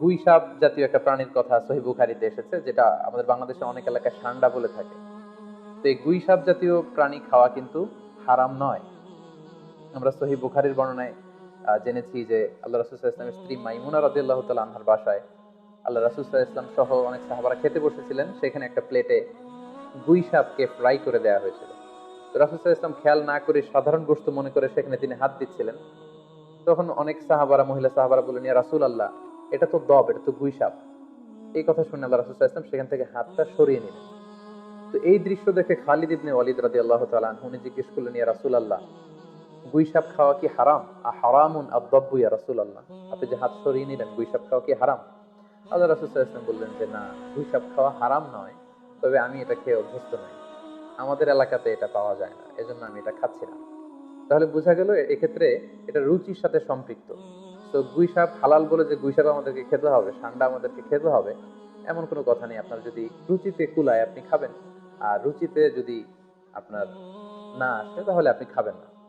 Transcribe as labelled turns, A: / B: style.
A: গুই সাপ জাতীয় একটা প্রাণীর কথা সহি বুখারিতে এসেছে, যেটা আমাদের বাংলাদেশের অনেক এলাকায় ঠান্ডা বলে থাকে। তো এই গুই সাপ জাতীয় প্রাণী খাওয়া কিন্তু হারাম নয়। আমরা সহি বুখারির বর্ণনায় জেনেছি যে আল্লাহ রাসুল্লাহ ইসলামের স্ত্রী মাইমুনা রাদিয়াল্লাহ তাআলা আনহার বাসায় আল্লাহ রাসুল্লাহ ইসলাম সহ অনেক সাহাবারা খেতে বসেছিলেন। সেখানে একটা প্লেটে গুই সাপকে ফ্রাই করে দেওয়া হয়েছিল। তো রাসুল্লাহ ইসলাম খেয়াল না করে সাধারণ বস্তু মনে করে সেখানে তিনি হাত দিচ্ছিলেন। তখন অনেক সাহাবারা, মহিলা সাহাবারা বললেন ইয়া রাসুল আল্লাহ এটা তো দব, এটা তো গুই সাপ এই কথা শুনে আল্লাহ রাসুল ইসলাম সেখান থেকে হাতটা সরিয়ে নিলেন। তো এই দৃশ্য দেখে খালিদ ইবনে ওয়ালিদ রাদি আল্লাহ তালান উনি জিজ্ঞেস করলেন, ইয়া রাসুল আল্লাহ গুই সাপ খাওয়া কি হারাম? আ, হারামুন আদব্বু ইয়া রাসুল আল্লাহ আপনি যে হাত সরিয়ে নিলেন গুই সাপ খাওয়া কি হারাম? আল্লাহ রাসুল ইসলাম বললেন যে, না গুই সাপ খাওয়া হারাম নয়, তবে আমি এটা খেয়ে অভ্যস্ত নই। আমাদের এলাকাতে এটা পাওয়া যায় না, এজন্য আমি এটা খাচ্ছি না। তাহলে বোঝা গেল এক্ষেত্রে এটা রুচির সাথে সম্পৃক্ত। তো গুই সাপ হালাল বলে যে গুই সাপ আমাদেরকে খেতে হবে ঠান্ডা আমাদেরকে খেতে হবে, এমন কোনো কথা নেই। আপনার যদি রুচিতে কুলায় আপনি খাবেন, আর রুচিতে যদি আপনার না আসে, তাহলে আপনি খাবেন না।